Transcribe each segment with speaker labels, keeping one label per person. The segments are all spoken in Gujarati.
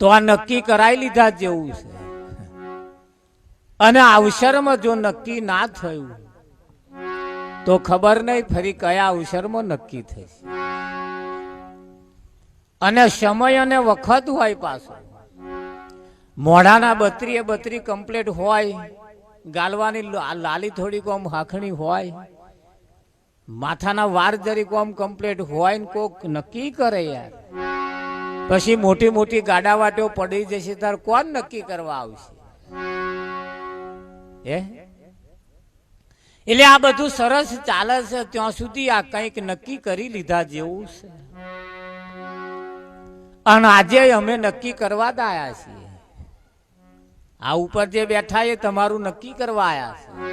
Speaker 1: તો આ નક્કી કરાવી લીધા જેવું છે. અને અવસરમાં જો નક્કી ના થયું, તો ખબર નહીં ફરી કયા અવસરમાં નક્કી થશે. અને સમય અને વખત હોય પાછો. મોઢાના બત્રીએ બત્રી કમ્પ્લીટ હોય, ગાલવાની લાલી થોડીક આમ હાખણી હોય, માથાના વાર જરીક આમ કમ્પ્લીટ હોય ને કોક નક્કી કરે યાર. પછી મોટી મોટી ગાડા વાટો પડી જશે, તાર કોણ નક્કી કરવા આવશે? હે? એટલે આ બધું સરસ ચાલે છે, ત્યાં સુધી આ કંઈક નક્કી કરી લીધા જેવું છે. અને આજે અમે નક્કી કરવા જ આયા છીએ. આ ઉપર જે બેઠા એ તમારું નક્કી કરવા આયા છે.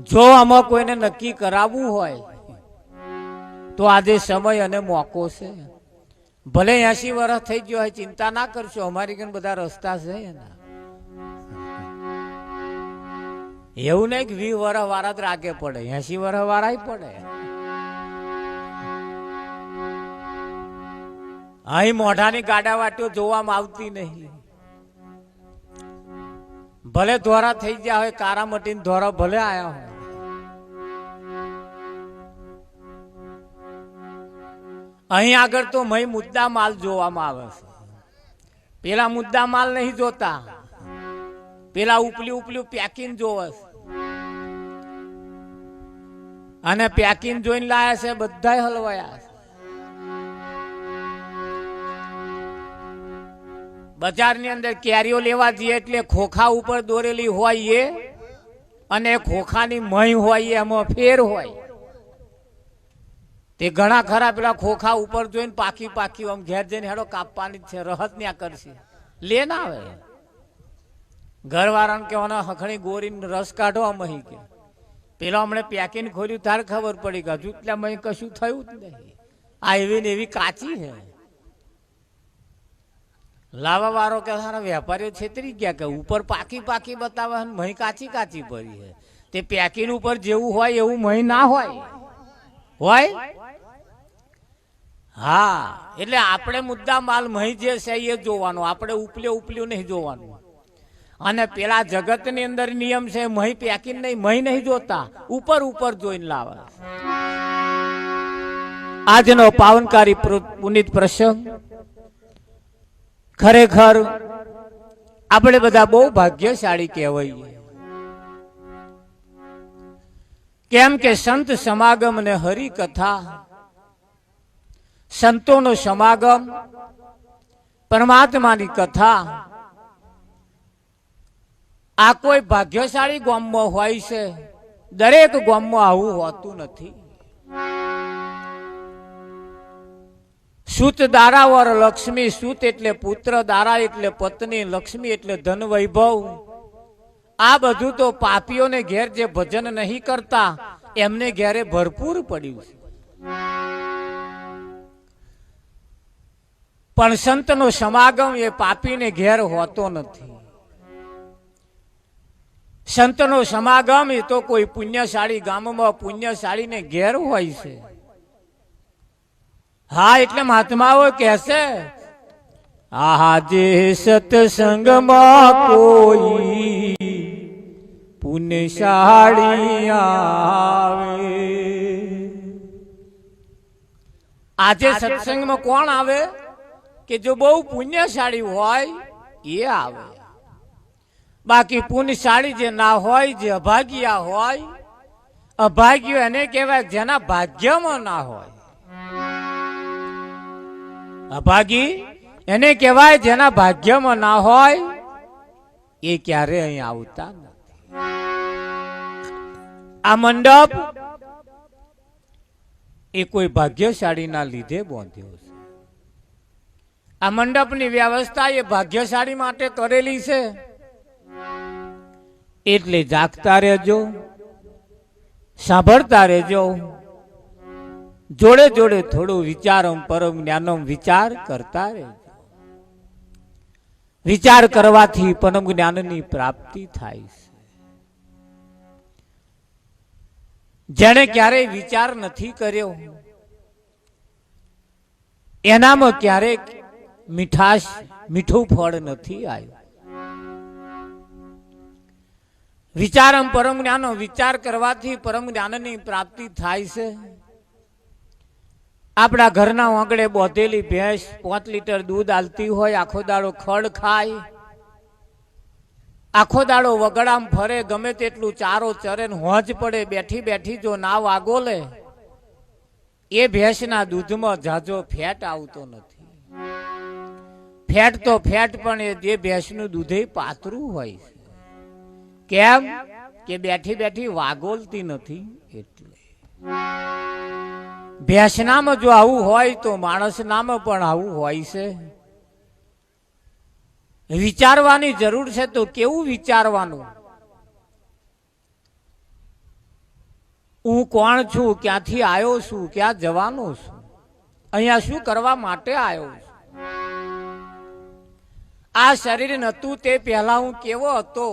Speaker 1: જો આમાં કોઈને નક્કી કરાવવું હોય, તો આજે સમય અને મોકો છે. ભલે એસી વર્ષ થઈ ગયો હોય, ચિંતા ના કરશો. અમારી કન બધા રસ્તા છે એના. એવું નહીં કે વી વર્ષ વાળા જ રાગે પડે. એસી વર્ષ વાળા પડે. અહીં મોઢાની ગાડા વાટીઓ જોવામાં આવતી નહીં. ભલે ધોરા થઈ ગયા હોય કારા મટીને ધોરા ભલે આયા હોય. અહીં આગળ તો મય મુદ્દા માલ જોવામાં આવે છે. પેલા મુદ્દા માલ નહીં જોતા. પેલા ઉપલી ઉપલી પેકિંગ જોવે છે. અને પેકિંગ જોઈને લાયા છે, બધાય હલવાયા છે. બજારની અંદર કેરીઓ લેવા જઈએ એટલે ખોખા ઉપર દોરેલી હોય અને ખોખાની મહી હોય એમાં ફેર હોય. તે ઘણા ખરા પેલા ખોખા ઉપર જોઈને પાકી પાકી આમ ઘેર જઈને હેડો કાપવાની છે, રહત ન્યા કરશે. લે ના આવે ઘરવાળાને કહેવાના, હખણી ગોરીને રસ કાઢો આ મહી કે. પેલા હમણે પેકિંગ ખોલ્યું, તાર ખબર પડી કે હજુ એટલે મહી કશું થયું જ નહીં. આ એવી ને એવી કાચી છે. લાવા વાળો કે સારા વેપારીઓ છેતરી ગયા કે ઉપર પાકી પાકી બતાવે મહી કાચી કાચી પડી છે. તે પેકિંગ ઉપર જેવું હોય એવું મહી ના હોય. હોય? હા, એટલે આપણે મુદ્દા માલ મહી જે છે એ જોવાનું. આપણે ઉપલ્યો ઉપલ્યું નહીં જોવાનું. અને પેલા જગતની અંદર નિયમ છે, મહી પેકિંગ નહીં, મહી નહીં જોતા. ઉપર ઉપર જોઈને લાવે. આજનો પાવનકારી પુનિત પ્રસંગ. ખરેખર, આપણે બધા બહુ ભાગ્યશાળી કહેવાય કેમ કે સંત સમાગમ ને હરિકથા, સંતોનો સમાગમ, પરમાત્માની કથા, આ કોઈ ભાગ્યશાળી ગામમાં હોય છે, દરેક ગામમાં આવું હોતું નથી. સુત દારાવર લક્ષ્મી, સુત એટલે પુત્ર, દારા એટલે પત્ની, લક્ષ્મી એટલે ધન વૈભવ આ બધું તો પાપીઓને ઘેર જે ભજન નહીં કરતા, એમને ઘેરે ભરપૂર પડ્યું છે. પણ સંતનો સમાગમ એ પાપીને ઘેર હોતો નથી. સંતનો સમાગમ એ તો કોઈ પુણ્યશાળી ગામમાં પુણ્યશાળીને ઘેર હોય છે. હા, એટલે મહાત્માઓ કહેશે આજે સત્સંગમાં કોઈ પુણ્યશાળી આવે. આજે સત્સંગમાં કોણ આવે? કે જો બહુ પુણ્યશાળી હોય એ આવે. બાકી પુણ્યશાળી જે ના હોય જે અભાગ્યા હોય અભાગ્યો એને કહેવાય જેના ભાગ્યમાં ના હોય. અભાગી એને કહેવાય જેના ભાગ્યમાં ના હોય એ ક્યારે અહીં આવતા નથી. આ મંડપ એ કોઈ ભાગ્યશાળીના લીધે બાંધ્યો છે. આ મંડપની વ્યવસ્થા એ ભાગ્યશાળી માટે કરેલી છે. એટલે જાગતા રહેજો, સાંભળતા રહેજો, જોડે જોડે થોડું વિચારમ પરમ જ્ઞાનમ વિચાર કરતા રહેજો. વિચાર કરવાથી પરમ જ્ઞાનની પ્રાપ્તિ થાય છે. જેણે ક્યારેય વિચાર નથી કર્યો. એનામાં ક્યારેક મીઠાશ, મીઠું ફળ નથી આવ્યું. વિચારમ પરમ જ્ઞાનો વિચાર કરવાથી પરમ જ્ઞાનની પ્રાપ્તિ થાય છે. આપણા ઘરના આંગળે બોધેલી ભેંસ પાંચ લીટર દૂધ આલતી હોય, આખો દાડો ખડ ખાય. આખો દાડો વગડામ ફરે, ગમે તેટલું ચારો ચરે ને હોજ પડે, બેઠી બેઠી જો નાવ આગોલે, એ ભેંસના દૂધમાં જાજો ફેટ આવતો નથી. ફેટ તો ફેટ, પણ એ જે ભેંસનું દૂધે પાતળું હોય છે. કેમ? કે બેઠી બેઠી વાગોલતી નથી એટલે. ભેંસનામાં જો આવું હોય તો માણસનામાં પણ આવું હોય છે. વિચારવાની જરૂર છે તો કેવું વિચારવાનું? હું કોણ છું? ક્યાંથી આવ્યો છું? ક્યાં જવાનો છું? અહીંયા શું કરવા માટે આવ્યો છું? આ શરીર નતું તે પહેલા હું કેવો હતો?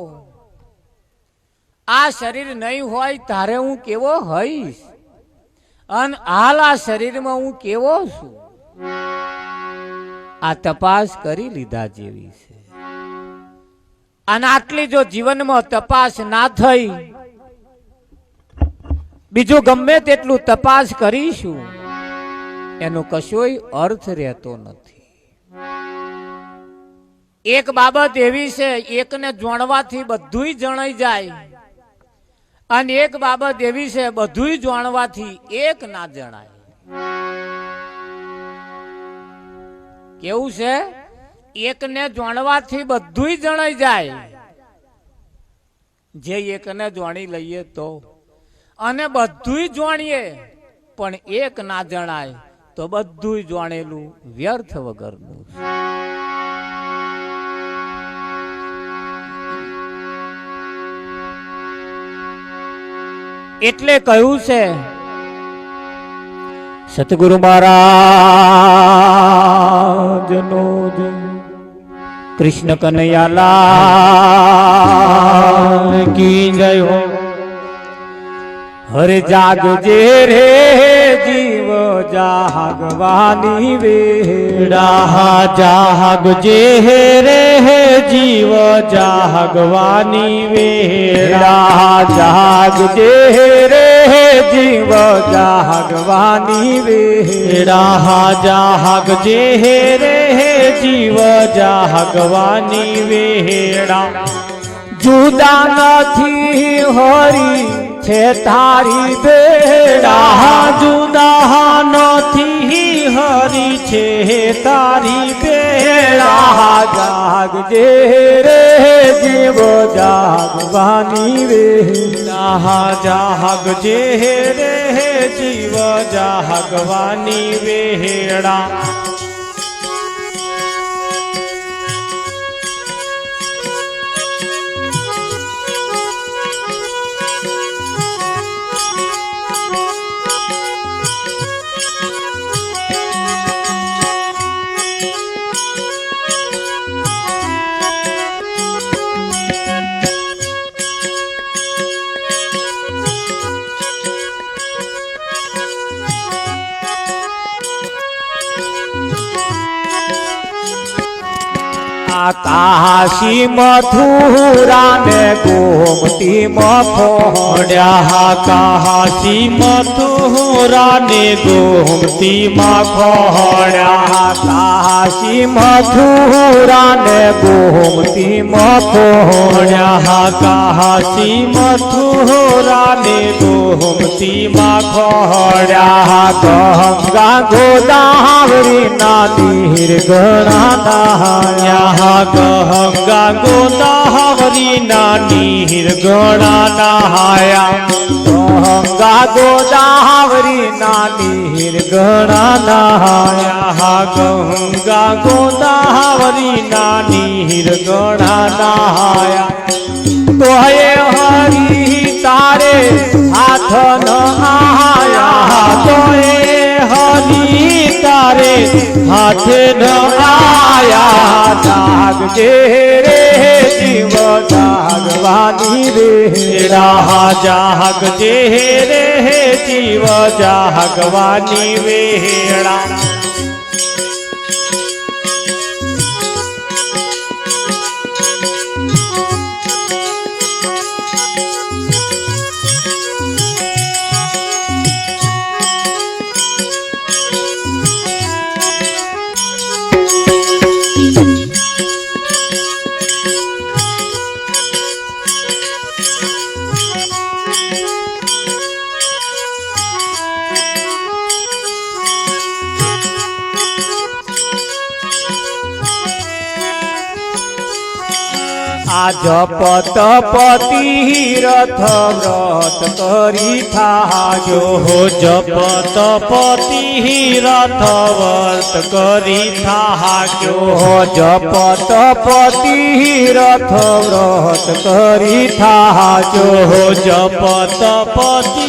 Speaker 1: આ શરીર નહીં હોય તારે હું કેવો હઈશ? અને હાલ આ શરીરમાં હું કેવો છું? આ તપાસ કરી લીધા જેવી છે. અને આટલી જો જીવનમાં તપાસ ના થઈ, બીજું ગમે તેટલું તપાસ કરીશું, એનો કશોય અર્થ રહેતો નથી. એક બાબત એવી છે, એકને જોણવાથી બધુંય જણાઈ જાય, અને એક બાબત એવી છે, બધુંય જાણવાથી એક ના જણાય. કેવું છે? એકને જાણવાથી બધુંય જણાઈ જાય. જે એકને જાણી લઈએ તો અને બધુંય જાણીએ, પણ એક ના જણાય તો બધુંય જાણેલું વ્યર્થ વગરનું એટલે કહ્યું છે, સતગુરુ મહારાજ નો કૃષ્ણ કનૈયાલાલ કી જય હો હરે જાગજે રે જીવ જાગવાની વેળા
Speaker 2: જાગજે રે જીવ જાગવાની વેળા
Speaker 1: જાગજે રે જીવ જાગવાની રે
Speaker 2: રાહા જાગ જે હે રે જીવ જાગવાની વેળા
Speaker 1: જુદા નથી હરી છે તારી બેડા
Speaker 2: જુદા નથી હરી છે તારી બેળા
Speaker 1: રાહ જાગજે રે જીવ જાગવાની નાહા
Speaker 2: જાગ જે રે જીવ જાગવાની વેળા
Speaker 1: કાશી મથુરા ને ગોમતી
Speaker 2: મફોડ્યા કાશી મથુરા ને ગોમતી મફોડ્યા
Speaker 1: કાશી મથુરા ને ગોમતી
Speaker 2: મફોડ્યા કાશી મથુરા ને ગોમતી મફોડ્યા
Speaker 1: ગંગા ગોદાવરી ના નીર ગણા
Speaker 2: ગંગા ગોદાવરી નાની ગણા નહાયા
Speaker 1: ગંગા ગોદાવરી ના નીર ગણા
Speaker 2: નહાયા ગંગા ગોદાવરી નાની ગણા નહાયા
Speaker 1: હાથે ન આયા જાગજે રે જીવ જાગવાની રે.
Speaker 2: રાહ જાગજે રે જીવ જાગવાની વેળા.
Speaker 1: જપ તપતિ રથ વ્રત કરી થાજો.
Speaker 2: હો જપ તપતિ રથ વ્રત કરી થાજો.
Speaker 1: હો જપ તપતિ રથ વ્રત કરી થાજો.
Speaker 2: હો જપ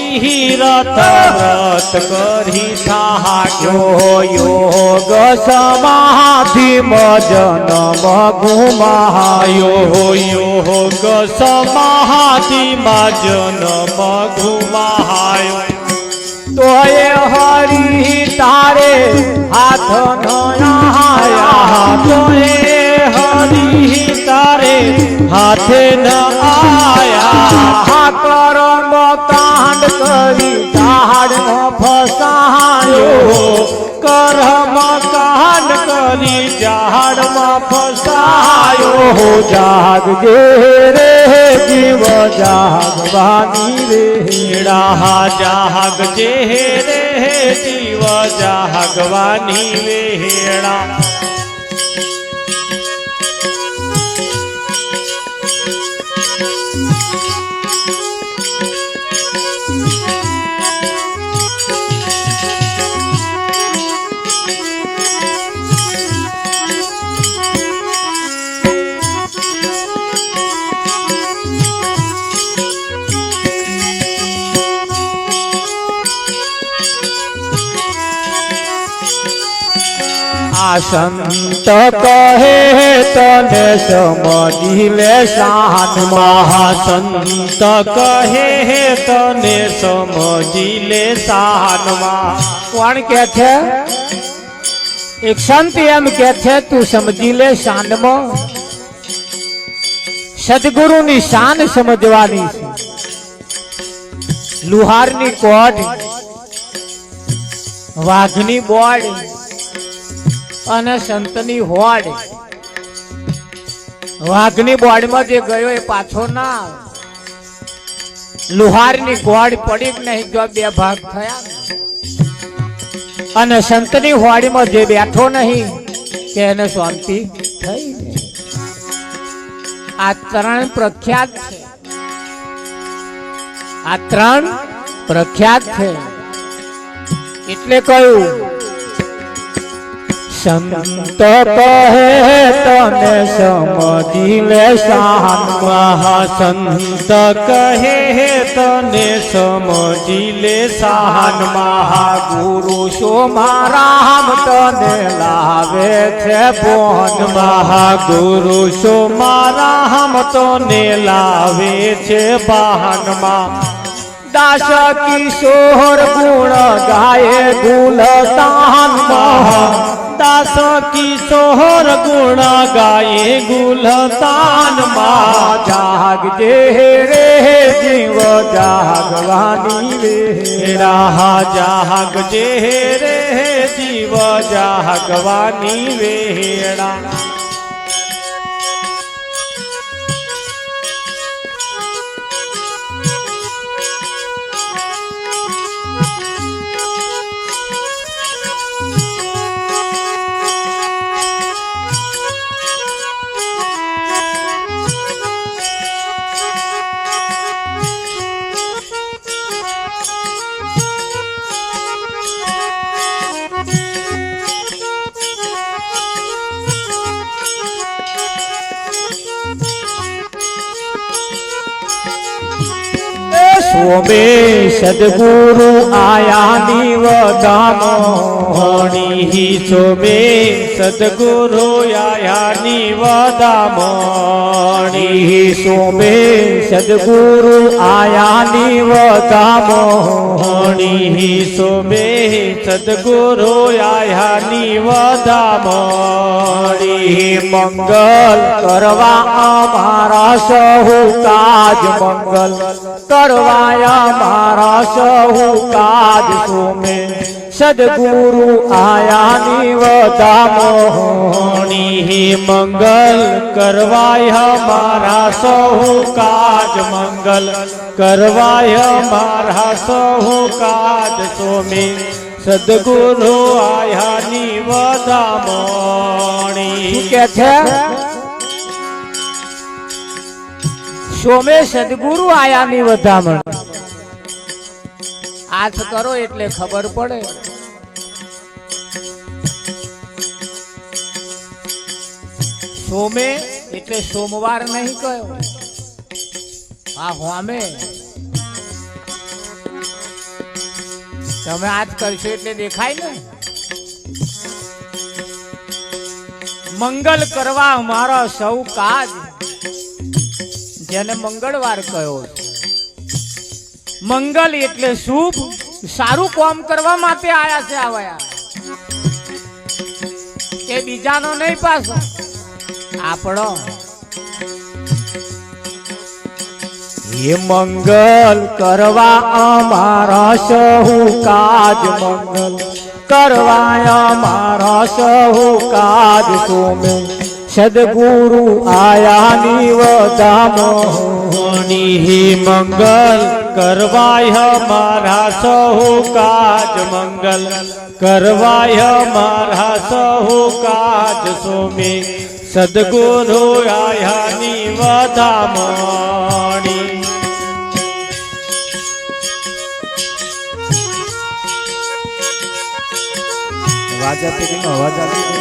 Speaker 2: રથ વ્રત કરી થાક્યો
Speaker 1: યો યોગ સમાધિ મજન મગુમાયો
Speaker 2: હો યોગ સમાધિમાં જન્મ ગુમાયો
Speaker 1: તોય હરી તારે હાથ નયા
Speaker 2: તોય હરી તારે હાથે ન આયા
Speaker 1: કરમ કાંડ કરી કાહડ ન ફસાયો.
Speaker 2: કરમ કાહડ કરી ઝાડમાં ફસાયો.
Speaker 1: હો જાગજે રે જીવ, જાગવાની રે
Speaker 2: હેડા જાગજે રે જીવ, જાગવાની રે
Speaker 1: આ સંત કહે તને સમજી લે શાનમાં
Speaker 2: મહાસંત કહે તને સમજી લે સાનમાં
Speaker 1: કોણ કે છે એક સંત એમ કે છે તું સમજી લે શાનમાં સદગુરુની શાન સમજવાની છે લુહારની કોડ વાઘની બોડ અને સંતની હોડ વાઘની બોડમાં જે ગયો એ પાછો ના. લુહારની ગોળ પડી જ નહીં જો બે ભાગ થયા. અને સંતની હોડીમાં જે બેઠો નહીં, કે એને શાંતિ થઈ આ ત્રણ પ્રખ્યાત છે આ ત્રણ પ્રખ્યાત છે એટલે કહ્યું સંત કહે તને સમજી લે શાનમાં
Speaker 2: મહાસંત કહે તને સમજી લે સાનમાં
Speaker 1: ગુરુ શો રામ તને લાવે છે બોન
Speaker 2: મહાગુરુ શો મારા હમ તો ને લાવે છે બહાનમાં
Speaker 1: દાસ કિશોર ગુણ ગાય ગુલતાનમાં
Speaker 2: દાસ કિશોર ગુણ ગાયે ગુલતાનમાં
Speaker 1: જાગજે રે જીવ જાગવાની રે
Speaker 2: રાહ જાગજે રે જીવ જાગવાની વેળા
Speaker 1: સોમે સદગુરુ આયા નિવદામો
Speaker 2: મણી સોમે સદગુરુ આયા નિવદામણી
Speaker 1: સોમે સદગુરુ આયા નિવદામો
Speaker 2: મણી સોમે સદગુરુ આયા નિવદામણી
Speaker 1: મંગલ કરવા અમારા સહુ કાજ મંગલ કરવા અમારા સહુ કાજ સોમે સદગુરુ આયા નિવદામો
Speaker 2: મણી મંગલ કરવાય મારા સહુ કાજ મંગલ કરવાય મારા સહુ કાજ સોમે સદગુરુ આયા નિવદામણી
Speaker 1: કે છે સોમે સદગુરુ આયાની વધામણ. હાથ કરો એટલે ખબર પડે. સોમે એટલે સોમવાર નહીં કયો. આ હોમે. તમે આજ કરશો એટલે દેખાય ને. મંગલ કરવા અમારા સૌ કાજ. જેને મંગળવાર કયો મંગલ એટલે શુભ, સારું કામ કરવા માટે આયા છે આવ્યા કે બીજાનો નહીં પાછો. આપણો.
Speaker 2: એ મંગલ કરવા અમારા સહુ કાજ મંગલ. કરવા અમારા સહુ કાજ સોમે. સદગુરુ આયાની વધામણી મંગલ કરવાય મારા સહુ કાજ મંગલ કરવાય મારા સહુ કાજ સોમે સદગુરુ આયાની વધામણી અવાજ આપી અવાજ આપી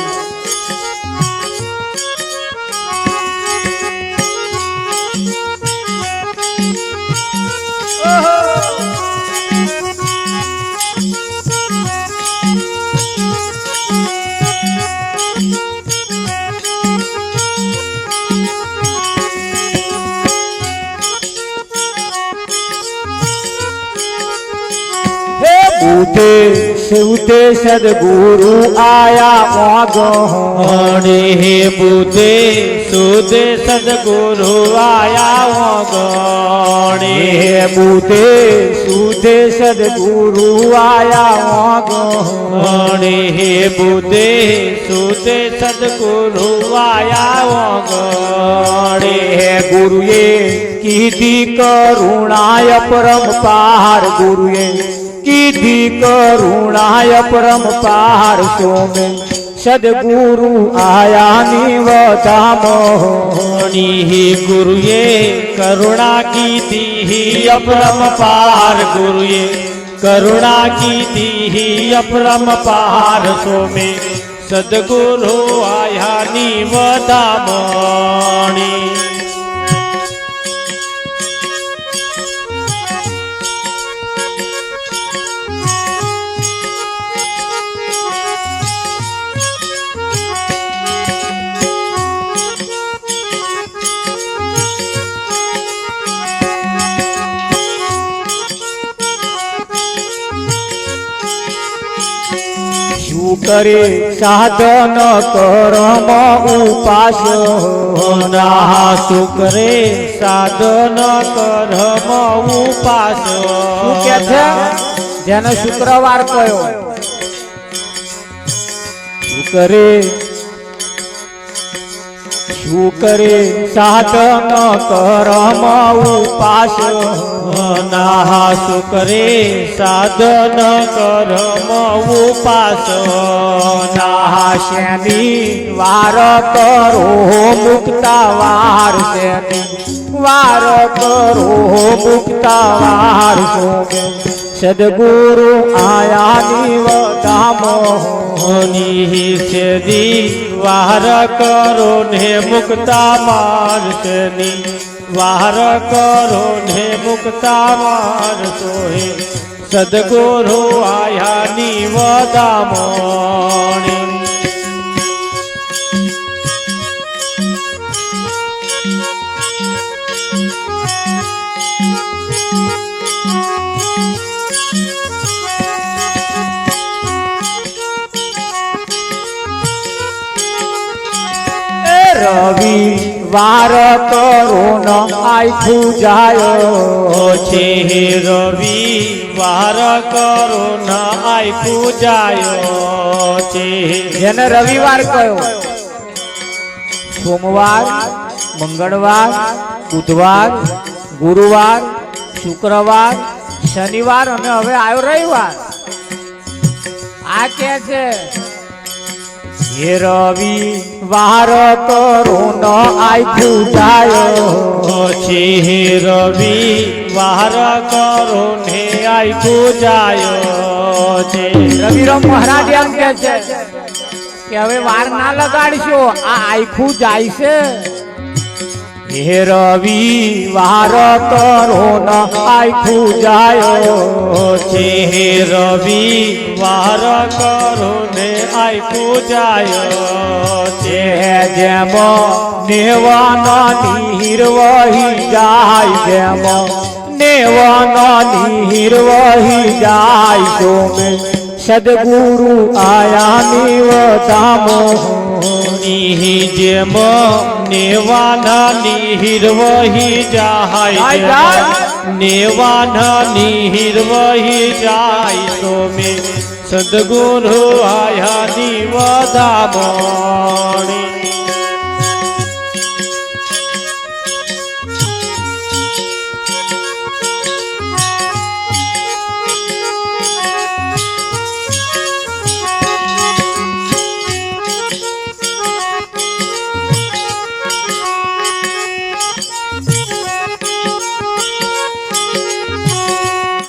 Speaker 2: સુધે સદગુરુ આયા ઓગણી હે બુધે સુધે સદગુરુ આયા ઓગણી હે બુધે સુધે સદગુરુ આયા ઓગણી હે બુધે સુધે સદગુરુ આયા ઓગણી હે ગુરુએ કીધી કરુણાય પરમપાર ગુરુએ કીધી કરુણાય પરમપાર સોમે સદગુરુ આયાની વધામણી ગુરુએ કરુણા કીધી અપરમપાર ગુરુએ કરુણા કીધી અપરમપાર સોમે સદગુરુ આયાની વધામણી શું કરે સાધન કરમ ઉપાસ ના શું કરે સાધન કરમ ઉપાસ
Speaker 1: શું કે છે? જેનો શુક્રવાર કયો?
Speaker 2: શું કરે? શું કરે સાધન કરમ ઉપાસ ના શું કરે? સાધન કરમ ઉપાસ ના શેની વાર કરો? મુક્તા વાર શેની વાર કરો? મુક્તા વાર સદગુરુ આયાની વધામોની સેદી વાર કરો ને મુક્તા માર્ગની વાર કરો ને મુક્તા માર્ગો હે સદગુરુ આયાની Thank રવિ વાર કરો ન આખું જાયો છે. રવિ વાર કરો ન આખું જાય છે.
Speaker 1: જેને રવિવાર કયો. સોમવાર મંગળવાર બુધવાર ગુરુવાર શુક્રવાર શનિવાર અને હવે આવ્યો રવિવાર. આ કે છે
Speaker 2: રવિ વાર કરું આખું જાયો. છે રવિ વાર કરો ને આખું જાયો છે
Speaker 1: રવિરામ મહારાજ એમ કે છે કે હવે વાર ના લગાડશો, આ આખું જાય છે.
Speaker 2: હે રવિ વાર કરો આખું જાયો છે હે રવિ વાર કરો ને આખું જાયો છે જેમ નેવાના નીર વહી જાય જેમ નેવાના નીર વહી જાય તો મેં નિહિ જેમ નેવાના નિહિર વહી જાય જેમ નેવાના નિહિર વહી જાય તો મે સદગુરુ આયા નિવતામણી